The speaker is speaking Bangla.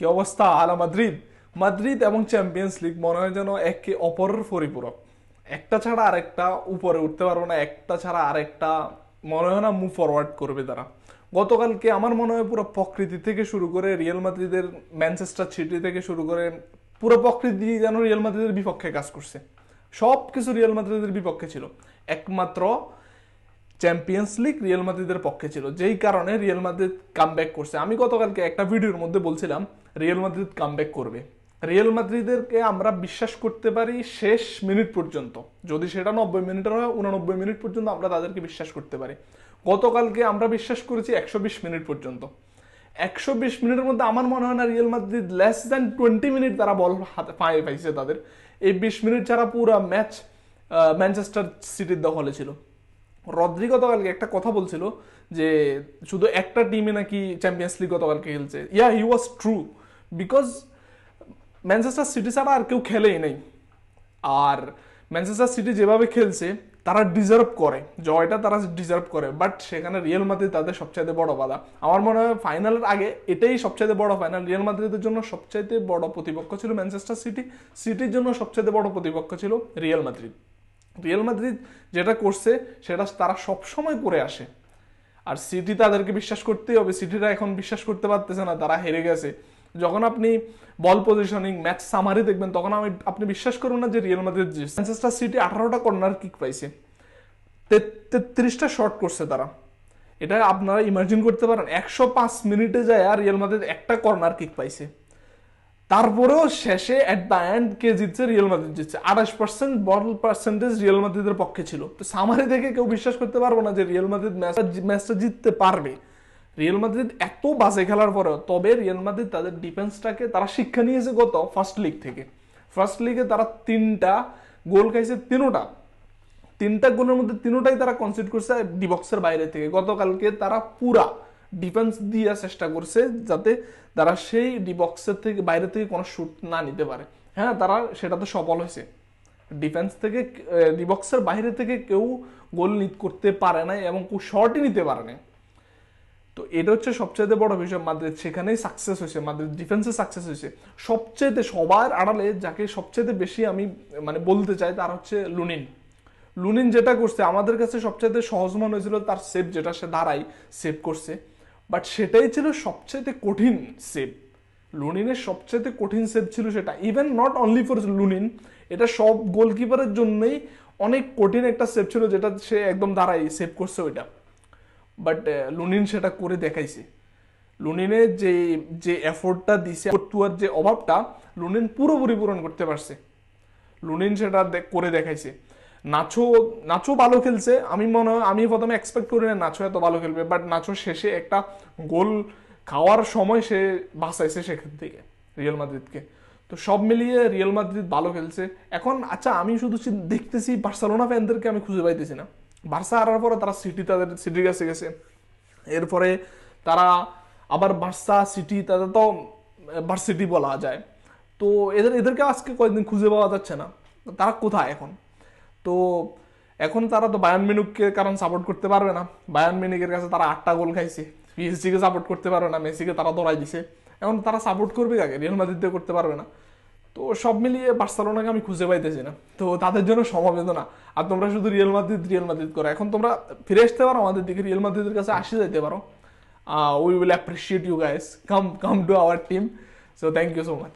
কি অবস্থা? আলা মাদ্রিদ। মাদ্রিদ এবং চ্যাম্পিয়ন্স লিগ মনে হয় যেন একে অপরের পরিপূরক। একটা ছাড়া আরেকটা উপরে উঠতে পারব না, একটা ছাড়া আরেকটা মনে হয় না মুভ ফরওয়ার্ড করবে তারা। গতকালকে আমার মনে হয় পুরো প্রকৃতি থেকে শুরু করে রিয়েল মাদ্রিদের ম্যানচেস্টার সিটি থেকে শুরু করে পুরো প্রকৃতি যেন রিয়েল মাদ্রিদের বিপক্ষে কাজ করছে। সব কিছু রিয়েল মাদ্রিদের বিপক্ষে ছিল। একমাত্র চ্যাম্পিয়ন্স লিগ রিয়েল মাদ্রিদের পক্ষে ছিল। যেই কারণে রিয়েল মাদ্রিদ কামব্যাক করছে। আমি গতকালকে একটা ভিডিওর মধ্যে বলছিলাম রিয়েল মাদ্রিদ কামব্যাক করবে। রিয়েল মাদ্রিদেরকে আমরা বিশ্বাস করতে পারি শেষ মিনিট পর্যন্ত। যদি সেটা নব্বই মিনিটের হয়, উননব্বই মিনিট পর্যন্ত আমরা তাদেরকে বিশ্বাস করতে পারি। গতকালকে আমরা বিশ্বাস করেছি একশো বিশ মিনিট পর্যন্ত। একশো বিশ মিনিটের মধ্যে আমার মনে হয় না Real Madrid less than twenty minute তারা বল হাতে পায়ে পাইছে তাদের। এই বিশ মিনিট ছাড়া পুরো ম্যাচ ম্যানচেস্টার সিটির দখলে ছিল। রদ্রি গতকালকে একটা কথা বলছিল যে, শুধু একটা টিমে নাকি চ্যাম্পিয়ন্স লিগ গতকালকে খেলছে। Yeah he was true because Manchester City ছাড়া আর কেউ খেলেই নেই। আর ম্যানচেস্টার সিটি যেভাবে খেলছে, তারা ডিজার্ভ করে। জয়টা তারা ডিজার্ভ করে। বাট সেখানে রিয়েল মাদ্রিদ তাদের সবচাইতে বড় বাধা। আমার মনে হয় ফাইনালের আগে এটাই সবচাইতে বড় ফাইনাল রিয়েল মাদ্রিদের জন্য সবচাইতে বড় প্রতিপক্ষ ছিল ম্যানচেস্টার সিটি সিটির জন্য সবচাইতে বড় প্রতিপক্ষ ছিল রিয়েল মাদ্রিদ রিয়েল মাদ্রিদ যেটা করছে, সেটা তারা সবসময় করে আসে। আর সিটি তাদেরকে বিশ্বাস করতেই হবে। সিটিরা এখন বিশ্বাস করতে পারতেছে না, তারা হেরে গেছে। যখন আপনি বল পজিশনিং ম্যাচ সামারি দেখবেন, তখন আমি, আপনি বিশ্বাস করুন না যে রিয়েল মাদ্রিদ ম্যানচেস্টার সিটি আঠারোটা কর্নার কিক পাইছে। তেত্রিশটা শট করছে তারা। এটা আপনারা ইমাজিন করতে পারেন, একশো পাঁচ মিনিটে যায় আর রিয়েল মাদ্রিদ একটা কর্নার কিক পাইছে। তারপরেও শেষে অ্যাট দ্য এন্ড কে জিতছে রিয়েল মাদ্রিদ জিতছে। আঠাশ পার্সেন্ট বল পার্সেন্টেজ রিয়েল মাদ্রিদের পক্ষে ছিল। তো সামারি দেখে কেউ বিশ্বাস করতে পারব না যে রিয়েল মাদ্রিদ ম্যাচটা জিততে পারবে। রিয়েল মাদ্রিদ এত বাজে খেলার পরেও, তবে রিয়েল মাদ্রিদ তাদের ডিফেন্সটাকে তারা শিক্ষা নিয়েছে গত ফার্স্ট লিগ থেকে। ফার্স্ট লিগে তারা তিনটা গোল খাইছে, তিনোটা। তিনটা গোলের মধ্যে তিনোটাই তারা কনসিড করছে ডিবক্সের বাইরে থেকে। গতকালকে তারা পুরা ডিফেন্স দিয়ে চেষ্টা করছে যাতে তারা সেই ডিবক্সের থেকে বাইরে থেকে কোনো শুট না নিতে পারে। হ্যাঁ তারা সেটাতে সফল হয়েছে। ডিফেন্স থেকে ডিবক্সের বাইরে থেকে কেউ গোল নিত করতে পারে না এবং কেউ শর্টই নিতে পারে না তো এটা হচ্ছে সবচেয়ে বড় বিষয়। মাদ্রিদ সেখানেই সাকসেস হয়েছে, মাদ্রিদ ডিফেন্সে সাকসেস হয়েছে। সবচেয়ে সবার আড়ালে যাকে সবচেয়ে বেশি আমি মানে বলতে চাই তার হচ্ছে লুনিন। লুনিন যেটা করছে, আমাদের কাছে সবচেয়ে সহজ মনে হয়েছিল তার সেভ যেটা সে দাঁড়াই সেভ করছে। বাট সেটাই ছিল সবচেয়ে কঠিন সেভ লুনিনের সবচেয়ে কঠিন সেভ ছিল সেটা। Even not only for Lunin, এটা সব গোলকিপারের জন্যই অনেক কঠিন একটা সেভ ছিল যেটা সে একদম দাঁড়াই সেভ করছে ওইটা। বাট লুনিন সেটা করে দেখাইছে। লুনিনের যে যে এফোর্টটা দিছে তুয়ার যে অভাবটা লুনিন পুরোপুরি পূরণ করতে পারছে। লুনিন সেটা করে দেখাইছে। নাচো নাচো ভালো খেলছে। আমি মনে হয়, আমি প্রথমে এক্সপেক্ট করি না নাচো এত ভালো খেলবে বাট নাচো শেষে একটা গোল খাওয়ার সময় সে বাঁচাইছে সেখান থেকে রিয়েল মাদ্রিদকে তো সব মিলিয়ে রিয়েল মাদ্রিদ ভালো খেলছে। এখন আচ্ছা আমি শুধু দেখতেছি বার্সেলোনা ফ্যানদেরকে আমি খুঁজে পাইতেছি না। বার্সা হারার পরে তারা সিটি তাদের, সিটির কাছে গেছে। এরপরে তারা আবার বার্সা, সিটি, তাদের তো ভার্সিটি বলা যায়। তো এদের, এদেরকে আজকে কয়েকদিন খুঁজে পাওয়া যাচ্ছে না। তারা কোথায় এখন? তো এখন তারা তো বায়ান মিনুককে কারণ সাপোর্ট করতে পারবে না। বায়ান মিনিকের কাছে তারা আটটা গোল খাইছে। পিএসজিকে সাপোর্ট করতে পারবে না, মেসিকে তারা ধরাই দিছে। এখন তারা সাপোর্ট করবে কাকে? রিয়েল মাদ্রিদকে করতে পারবে না। তো সব মিলিয়ে বার্সেলোনাকে আমি খুঁজে পাইতেছি না। তো তাদের জন্য সমবেদনা। আর তোমরা শুধু রিয়েল মাদ্রিদ রিয়েল মাদ্রিদ করো। এখন তোমরা ফিরে আসতে পারো আমাদের দিকে। রিয়েল মাদ্রিদের কাছে আসে যাইতে পারো। We will appreciate you guys come come to our team so thank you so much